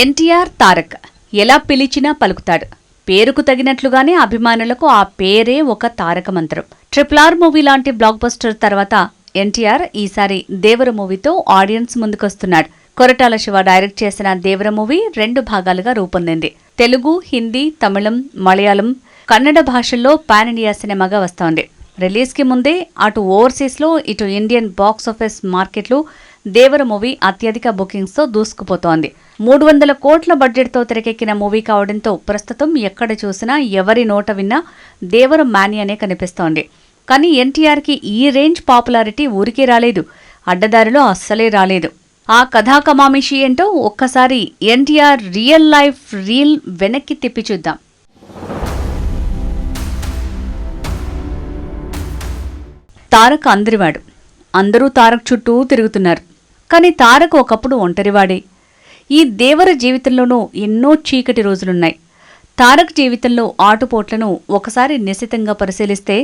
ఎన్టీఆర్ తారక్ ఎలా పిలిచినా పలుకుతాడు. పేరుకు తగినట్లుగానే అభిమానులకు ఆ పేరే ఒక తారక మంత్రం. ట్రిపుల్ ఆర్ మూవీ లాంటి బ్లాక్ బస్టర్ తర్వాత ఎన్టీఆర్ ఈసారి దేవర మూవీతో ఆడియన్స్ ముందుకొస్తున్నాడు. కొరటాల శివ డైరెక్ట్ చేసిన దేవర మూవీ రెండు భాగాలుగా రూపొందింది. తెలుగు హిందీ తమిళం మలయాళం కన్నడ భాషల్లో పాన్ ఇండియా సినిమాగా వస్తోంది. రిలీజ్కి ముందే అటు ఓవర్సీస్లో ఇటు ఇండియన్ బాక్స్ ఆఫీస్ మార్కెట్లు దేవర మూవీ అత్యధిక బుకింగ్స్తో దూసుకుపోతోంది. మూడు వందల కోట్ల బడ్జెట్తో తెరకెక్కిన మూవీ కావడంతో ప్రస్తుతం ఎక్కడ చూసినా ఎవరి నోట విన్నా దేవర అనే కనిపిస్తోంది. కానీ ఎన్టీఆర్కి ఈ రేంజ్ పాపులారిటీ ఊరికే రాలేదు. అడ్డదారిలో అస్సలే రాలేదు. ఆ కథాకమామిషి ఏంటో ఒక్కసారి ఎన్టీఆర్ రియల్ లైఫ్ రీల్ వెనక్కి తిప్పి చూద్దాం. తారక్ అందరివాడు. అందరూ తారక్ చుట్టూ తిరుగుతున్నారు. కానీ తారక్ ఒకప్పుడు ఒంటరివాడే. ఈ దేవర జీవితంలోనూ ఎన్నో చీకటి రోజులున్నాయి. తారక్ జీవితంలో ఆటుపోట్లను ఒకసారి నిశితంగా పరిశీలిస్తే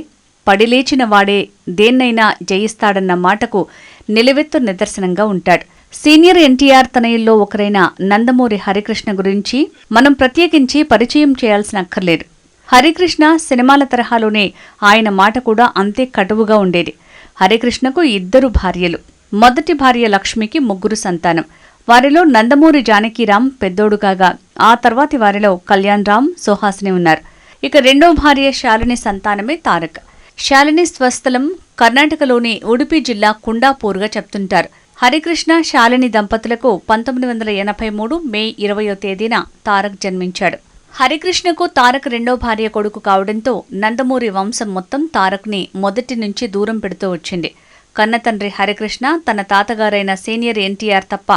పడిలేచిన వాడే దేన్నైనా జయిస్తాడన్న మాటకు నిలువెత్తు నిదర్శనంగా ఉంటాడు. సీనియర్ ఎన్టీఆర్ తనయుల్లో ఒకరైన నందమూరి హరికృష్ణ గురించి మనం ప్రత్యేకించి పరిచయం చేయాల్సిన అక్కర్లేదు. హరికృష్ణ సినిమాల తరహాలోనే ఆయన మాట కూడా అంతే కటువుగా ఉండేది. హరికృష్ణకు ఇద్దరు భార్యలు. మొదటి భార్య లక్ష్మికి ముగ్గురు సంతానం. వారిలో నందమూరి జానకిరామ్ పెద్దోడు కాగా ఆ తర్వాతి వారిలో కళ్యాణ్ రామ్ సుహాసిని ఉన్నారు. ఇక రెండో భార్య శాలిని సంతానమే తారక్. శాలిని స్వస్థలం కర్ణాటకలోని ఉడిపి జిల్లా కుండాపూర్గా చెప్తుంటారు. హరికృష్ణ శాలిని దంపతులకు పంతొమ్మిది వందల ఎనభై మూడు మే ఇరవయో తేదీన తారక్ జన్మించాడు. హరికృష్ణకు తారక్ రెండో భార్య కొడుకు కావడంతో నందమూరి వంశం మొత్తం తారక్ని మొదటి నుంచి దూరం పెడుతూ వచ్చింది. కన్నతండ్రి హరికృష్ణ తన తాతగారైన సీనియర్ ఎన్టీఆర్ తప్ప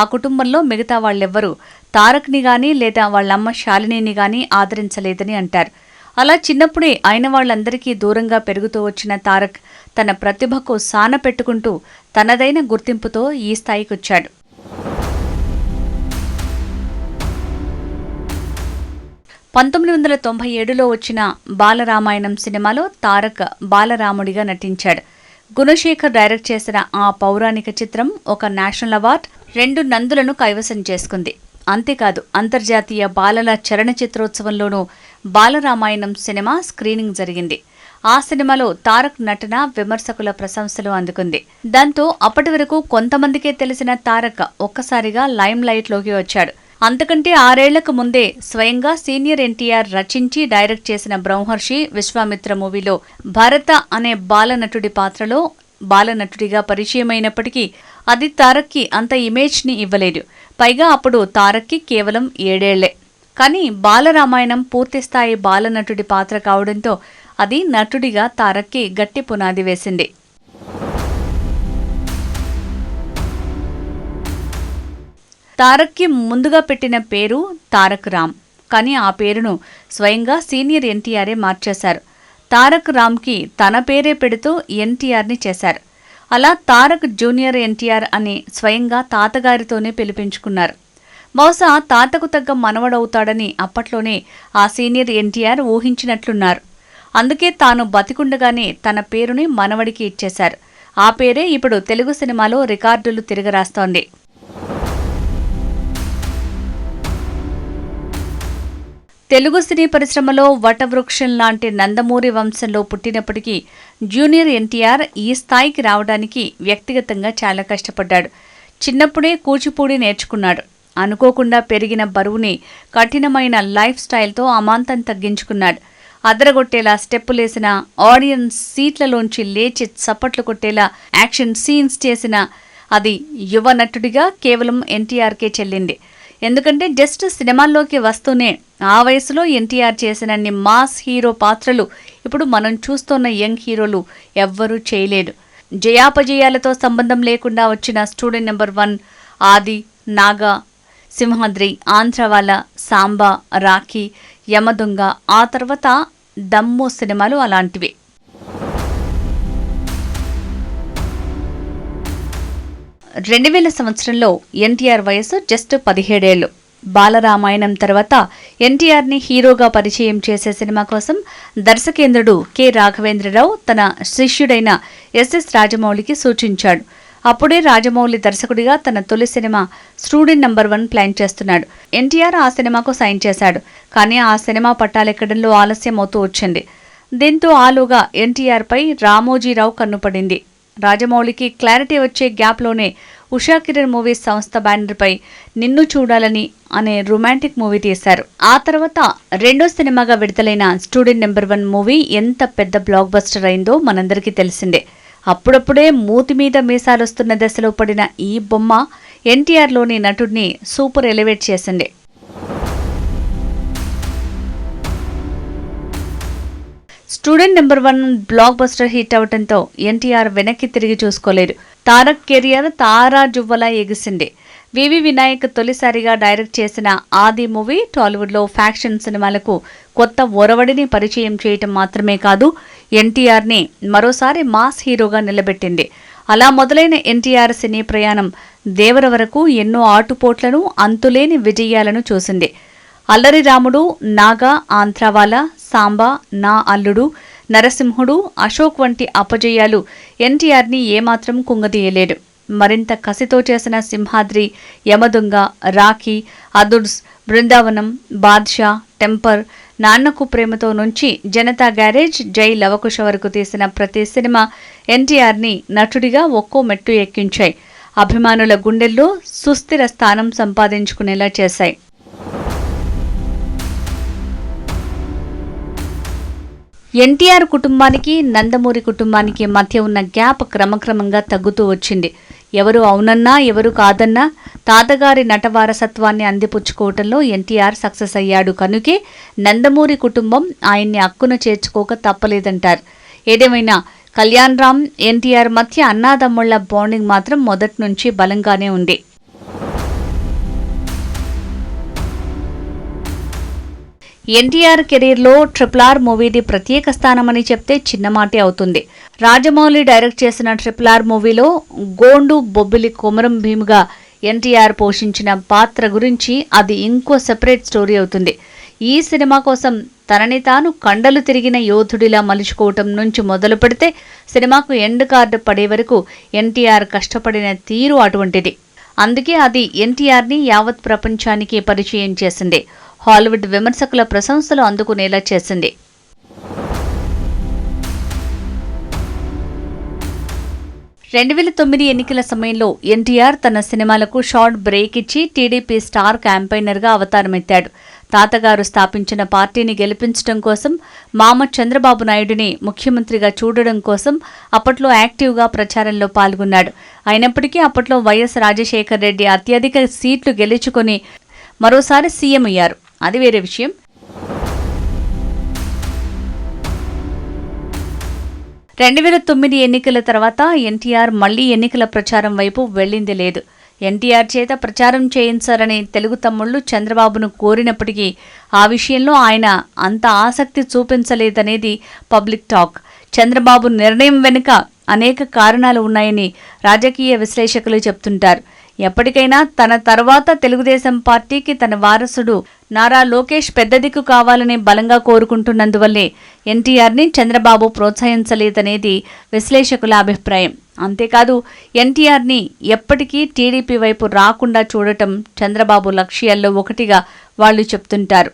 ఆ కుటుంబంలో మిగతా వాళ్ళెవ్వరూ తారక్ని గాని లేదా వాళ్ళమ్మ శాలినిని గాని ఆదరించలేదని అంటారు. అలా చిన్నప్పుడే ఆయన వాళ్ళందరికీ దూరంగా పెరుగుతూ వచ్చిన తారక్ తన ప్రతిభకు సాన పెట్టుకుంటూ తనదైన గుర్తింపుతో ఈ స్థాయికొచ్చాడు. పంతొమ్మిది వందల తొంభై ఏడులో వచ్చిన బాలరామాయణం సినిమాలో తారక్ బాలరాముడిగా నటించాడు. గుణశేఖర్ డైరెక్ట్ చేసిన ఆ పౌరాణిక చిత్రం ఒక నేషనల్ అవార్డ్ రెండు నందులను కైవసం చేసుకుంది. అంతేకాదు అంతర్జాతీయ బాలల చలనచిత్రోత్సవంలోనూ బాలరామాయణం సినిమా స్క్రీనింగ్ జరిగింది. ఆ సినిమాలో తారక్ నటన విమర్శకుల ప్రశంసలు అందుకుంది. దాంతో అప్పటి వరకు కొంతమందికే తెలిసిన తారక్ ఒక్కసారిగా లైమ్ లైట్లోకి వచ్చాడు. అంతకంటే ఆరేళ్ళకు ముందే స్వయంగా సీనియర్ ఎన్టీఆర్ రచించి డైరెక్ట్ చేసిన బ్రహ్మర్షి విశ్వామిత్ర మూవీలో భరత అనే బాలనటుడి పాత్రలో బాలనటుడిగా పరిచయమైనప్పటికీ అది తారక్కి అంత ఇమేజ్ని ఇవ్వలేదు. పైగా అప్పుడు తారక్కి కేవలం ఏడేళ్ళే. కానీ బాలరామాయణం పూర్తిస్థాయి బాలనటుడి పాత్ర కావడంతో అది నటుడిగా తారక్కి గట్టి పునాది వేసింది. తారక్కి ముందుగా పెట్టిన పేరు తారక్ రామ్. కానీ ఆ పేరును స్వయంగా సీనియర్ ఎన్టీఆరే మార్చేశారు. తారక్ రామ్కి తన పేరే పెడుతూ ఎన్టీఆర్ని చేశారు. అలా తారక్ జూనియర్ ఎన్టీఆర్ అని స్వయంగా తాతగారితోనే పిలిపించుకున్నారు. బహుశా తాతకు తగ్గ మనవడవుతాడని అప్పట్లోనే ఆ సీనియర్ ఎన్టీఆర్ ఊహించినట్లున్నారు. అందుకే తాను బతికుండగానే తన పేరుని మనవడికి ఇచ్చేశారు. ఆ పేరే ఇప్పుడు తెలుగు సినిమాలో రికార్డులు తిరగరాస్తోంది. తెలుగు సినీ పరిశ్రమలో వటవృక్షం లాంటి నందమూరి వంశంలో పుట్టినప్పటికీ జూనియర్ ఎన్టీఆర్ ఈ స్థాయికి రావడానికి వ్యక్తిగతంగా చాలా కష్టపడ్డాడు. చిన్నప్పుడే కూచిపూడి నేర్చుకున్నాడు. అనుకోకుండా పెరిగిన బరువుని కఠినమైన లైఫ్ స్టైల్తో అమాంతం తగ్గించుకున్నాడు. అదరగొట్టేలా స్టెప్పులేసిన ఆడియన్స్ సీట్లలోంచి లేచి చప్పట్లు కొట్టేలా యాక్షన్ సీన్స్ చేసిన అది యువ నటుడిగా కేవలం ఎన్టీఆర్కే చెల్లింది. ఎందుకంటే జస్ట్ సినిమాల్లోకి వస్తూనే ఆ వయసులో ఎన్టీఆర్ చేసినన్ని మాస్ హీరో పాత్రలు ఇప్పుడు మనం చూస్తున్న యంగ్ హీరోలు ఎవ్వరూ చేయలేదు జయాపజయాలతో సంబంధం లేకుండా వచ్చిన స్టూడెంట్ నెంబర్ వన్ ఆది నాగా సింహాద్రి ఆంధ్రవాల సాంబా రాఖీ యమదొంగ ఆ తర్వాత దమ్ము సినిమాలు అలాంటివే. రెండు వేల సంవత్సరంలో ఎన్టీఆర్ వయసు జస్ట్ పదిహేడేళ్ళు బాలరామాయణం తర్వాత ఎన్టీఆర్ని హీరోగా పరిచయం చేసే సినిమా కోసం దర్శకేంద్రుడు కె. రాఘవేంద్రరావు తన శిష్యుడైన ఎస్ఎస్ రాజమౌళికి సూచించాడు. అప్పుడే రాజమౌళి దర్శకుడిగా తన తొలి cinema student number one plan చేస్తున్నాడు. ఎన్టీఆర్ ఆ సినిమాకు సైన్ చేశాడు కానీ ఆ సినిమా పట్టాలెక్కడంలో ఆలస్యం అవుతూ వచ్చింది. దీంతో ఆలుగా ఎన్టీఆర్పై రామోజీరావు కన్నుపడింది. రాజమౌళికి క్లారిటీ వచ్చే గ్యాప్లోనే ఉషా కిరణ్ మూవీస్ సంస్థ బ్యానర్పై నిన్ను చూడాలని అనే రొమాంటిక్ మూవీ తీశారు. ఆ తర్వాత రెండో సినిమాగా విడుదలైన స్టూడెంట్ నెంబర్ వన్ మూవీ ఎంత పెద్ద బ్లాక్ బస్టర్ అయిందో మనందరికీ తెలిసిందే. అప్పుడప్పుడే మూతి మీద మీసాలొస్తున్న దశలో పడిన ఈ బొమ్మ ఎన్టీఆర్లోని నటుడిని సూపర్ ఎలివేట్ చేసింది. Student number one blockbuster hit అవడంతో ఎన్టీఆర్ వెనక్కి తిరిగి చూసుకోలేదు తారక్ కెరియర్ తారా జువ్వలా ఎగిసింది. వివి వినాయక్ తొలిసారిగా డైరెక్ట్ చేసిన ఆది మూవీ టాలీవుడ్లో ఫ్యాక్షన్ సినిమాలకు కొత్త ఒరవడిని పరిచయం చేయటం మాత్రమే కాదు ఎన్టీఆర్ని మరోసారి మాస్ హీరోగా నిలబెట్టింది. అలా మొదలైన ఎన్టీఆర్ సినీ ప్రయాణం దేవర వరకు ఎన్నో ఆటుపోట్లను అంతులేని విజయాలను చూసింది. అల్లరి రాముడు నాగా ఆంధ్రవాల సాంబా నా అల్లుడు నరసింహుడు అశోక్ వంటి అపజయాలు ఎన్టీఆర్ని ఏమాత్రం కుంగదీయలేడు మరింత కసితో చేసిన సింహాద్రి యమదుంగ రాఖీ అదుర్స్ బృందావనం బాద్షా టెంపర్ నాన్నకు ప్రేమతో నుంచి జనతా గ్యారేజ్ జై లవకుశ వరకు తీసిన ప్రతి సినిమా ఎన్టీఆర్ని నటుడిగా ఒక్కో మెట్టు ఎక్కించాయి. అభిమానుల గుండెల్లో సుస్థిర స్థానం సంపాదించుకునేలా చేశాయి. ఎన్టీఆర్ కుటుంబానికి నందమూరి కుటుంబానికి మధ్య ఉన్న గ్యాప్ క్రమక్రమంగా తగ్గుతూ వచ్చింది. ఎవరు అవునన్నా ఎవరు కాదన్నా తాతగారి నట వారసత్వాన్ని అందిపుచ్చుకోవటంలో ఎన్టీఆర్ సక్సెస్ అయ్యాడు. కనుకే నందమూరి కుటుంబం ఆయన్ని అక్కున చేర్చుకోక తప్పలేదంటారు. ఏదేమైనా కళ్యాణ్ రామ్ ఎన్టీఆర్ మధ్య అన్నాదమ్ముళ్ళ బాండింగ్ మాత్రం మొదటి నుంచి బలంగానే ఉంది. ఎన్టీఆర్ కెరీర్లో ట్రిపుల్ ఆర్ మూవీది ప్రత్యేక స్థానమని చెప్తే చిన్నమాటే అవుతుంది. రాజమౌళి డైరెక్ట్ చేసిన ట్రిపుల్ ఆర్ మూవీలో గోండు బొబ్బిలి కొమరం భీముగా ఎన్టీఆర్ పోషించిన పాత్ర గురించి అది ఇంకో సెపరేట్ స్టోరీ అవుతుంది. ఈ సినిమా కోసం తనని తాను కండలు తిరిగిన యోధుడిలా మలుచుకోవటం నుంచి మొదలు పెడితే సినిమాకు ఎండ్ కార్డు పడే వరకు ఎన్టీఆర్ కష్టపడిన తీరు అటువంటిది. అందుకే అది ఎన్టీఆర్ని యావత్ ప్రపంచానికి పరిచయం చేసింది. హాలీవుడ్ విమర్శకుల ప్రశంసలు అందుకునేలా చేసింది. రెండు వేల తొమ్మిది ఎన్నికల సమయంలో ఎన్టీఆర్ తన సినిమాలకు షార్ట్ బ్రేక్ ఇచ్చి టీడీపీ స్టార్ క్యాంపైనర్గా అవతారమెత్తాడు. తాతగారు స్థాపించిన పార్టీని గెలిపించడం కోసం మామ చంద్రబాబు నాయుడిని ముఖ్యమంత్రిగా చూడడం కోసం అప్పట్లో యాక్టివ్గా ప్రచారంలో పాల్గొన్నాడు. అయినప్పటికీ అప్పట్లో వైఎస్ రాజశేఖర్ రెడ్డి అత్యధిక సీట్లు గెలుచుకొని మరోసారి సీఎం అయ్యారు. అది వేరే విషయం. రెండు వేల తొమ్మిది ఎన్నికల తర్వాత ఎన్టీఆర్ మళ్ళీ ఎన్నికల ప్రచారం వైపు వెళ్ళింది లేదు. ఎన్టీఆర్ చేత ప్రచారం చేయించారని తెలుగు తమ్ముళ్ళు చంద్రబాబును కోరినప్పటికీ ఆ విషయంలో ఆయన అంత ఆసక్తి చూపించలేదనేది పబ్లిక్ టాక్. చంద్రబాబు నిర్ణయం వెనుక అనేక కారణాలు ఉన్నాయని రాజకీయ విశ్లేషకులు చెప్తుంటారు. ఎప్పటికైనా తన తర్వాత తెలుగుదేశం పార్టీకి తన వారసుడు నారా లోకేష్ పెద్ద దిక్కు కావాలని బలంగా కోరుకుంటున్నందువల్లే ఎన్టీఆర్ని చంద్రబాబు ప్రోత్సహించలేదనేది విశ్లేషకుల అభిప్రాయం. అంతేకాదు ఎన్టీఆర్ని ఎప్పటికీ టీడీపీ వైపు రాకుండా చూడటం చంద్రబాబు లక్ష్యాల్లో ఒకటిగా వాళ్ళు చెప్తుంటారు.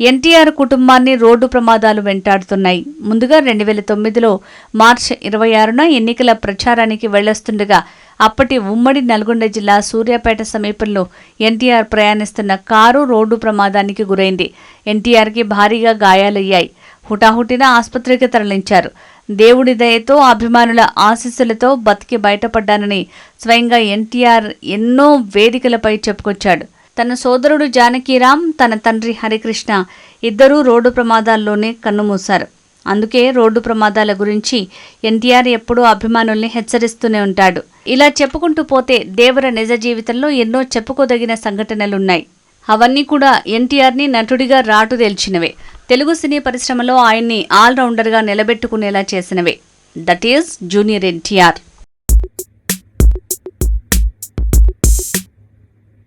ఎన్టీఆర్ కుటుంబాన్ని రోడ్డు ప్రమాదాలు వెంటాడుతున్నాయి. ముందుగా రెండు వేల తొమ్మిదిలో మార్చి ఇరవై ఆరున ఎన్నికల ప్రచారానికి వెళ్ళొస్తుండగా అప్పటి ఉమ్మడి నల్గొండ జిల్లా సూర్యాపేట సమీపంలో ఎన్టీఆర్ ప్రయాణిస్తున్న కారు రోడ్డు ప్రమాదానికి గురైంది. ఎన్టీఆర్కి భారీగా గాయాలయ్యాయి. హుటాహుటిన ఆసుపత్రికి తరలించారు. దేవుడి దయతో అభిమానుల ఆశీస్సులతో బతికి బయటపడ్డానని స్వయంగా ఎన్టీఆర్ ఎన్నో వేదికలపై చెప్పుకొచ్చాడు. తన సోదరుడు జానకీరామ్ తన తండ్రి హరికృష్ణ ఇద్దరూ రోడ్డు ప్రమాదాల్లోనే కన్నుమూశారు. అందుకే రోడ్డు ప్రమాదాల గురించి ఎన్టీఆర్ ఎప్పుడూ అభిమానుల్ని హెచ్చరిస్తూనే ఉంటాడు. ఇలా చెప్పుకుంటూ పోతే దేవర నిజ జీవితంలో ఎన్నో చెప్పుకోదగిన సంఘటనలున్నాయి. అవన్నీ కూడా ఎన్టీఆర్ని నటుడిగా రాటుదేల్చినవే తెలుగు సినీ పరిశ్రమలో ఆయన్ని ఆల్రౌండర్గా నిలబెట్టుకునేలా చేసినవే. That is junior NTR.